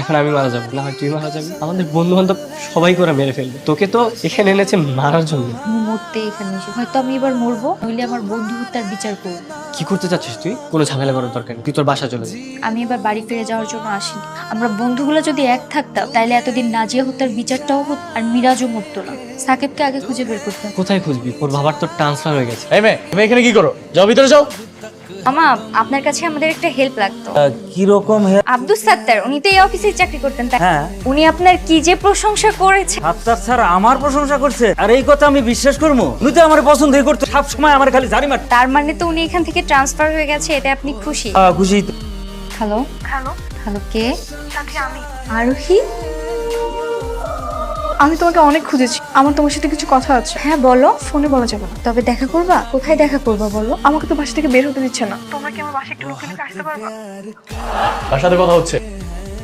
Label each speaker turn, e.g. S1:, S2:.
S1: এখন আমি মারা যাব। না হয় তুই মারা যাবি। আমাদের বন্ধু বান্ধব সবাই করে মেরে ফেলবে। তোকে তো এখানে এনেছে মারার জন্য।
S2: আমি মরতে এখানে এসে। হয়তো আমি এবার মরবো নইলে আমার বন্ধু হত্যার বিচার করব।
S1: কি করতে চাচ্ছিস তুই? কোনো ঝামেলা করার দরকার নেই। তুই তোর বাসা চলে যা।
S2: আমি এবার বাড়ি ফিরে যাওয়ার জন্য আসিনি। আমরা বন্ধুগুলো যদি এক থাকতাম তাইলে এতদিন নাজিয়া হত্যার বিচারটাও হতো আর মিরাজও মরতো না। সাকিবকে আগে খুঁজে বের করতাম
S1: কোথায় খুঁজবি? ওর বাবার তো ট্রান্সফার হয়ে গেছে।
S3: এই মেয়ে তুমি এখানে কি করো? যাও ভিতরে যাও।
S2: আমা আপনার কাছে আমাদের একটা হেল্প লাগতো।
S4: কি রকম হে
S2: আব্দুল সাত্তার উনি তো এই অফিসে চাকরি করতেন তাই
S4: হ্যাঁ।
S2: উনি আপনার কি যে প্রশংসা করেছে?
S4: সাত্তার স্যার আমার প্রশংসা করছে আর এই কথা আমি বিশ্বাস করব। উনি তো আমার পছন্দই করতো সব সময় আমার খালি জারি মার
S2: তার মানে তো উনি এখান থেকে ট্রান্সফার হয়ে গেছে এতে আপনি খুশি?
S4: খুশি। তো।
S2: হ্যালো হ্যালো হ্যালো কে আরোহী?
S5: আমি তোমাকে অনেক খুঁজেছি। আমার তোমার সাথে কিছু কথা আছে।
S2: হ্যাঁ বলো।
S5: ফোনে বলা যাবে না।
S2: তবে দেখা করবা? কোথায় দেখা করবা বলো?
S5: আমাকে তো বাসা থেকে বের হতে দিচ্ছে না। তোমরা কি আমার বাসা একটু লোক আসতে পারবা
S3: কার সাথে কথা হচ্ছে।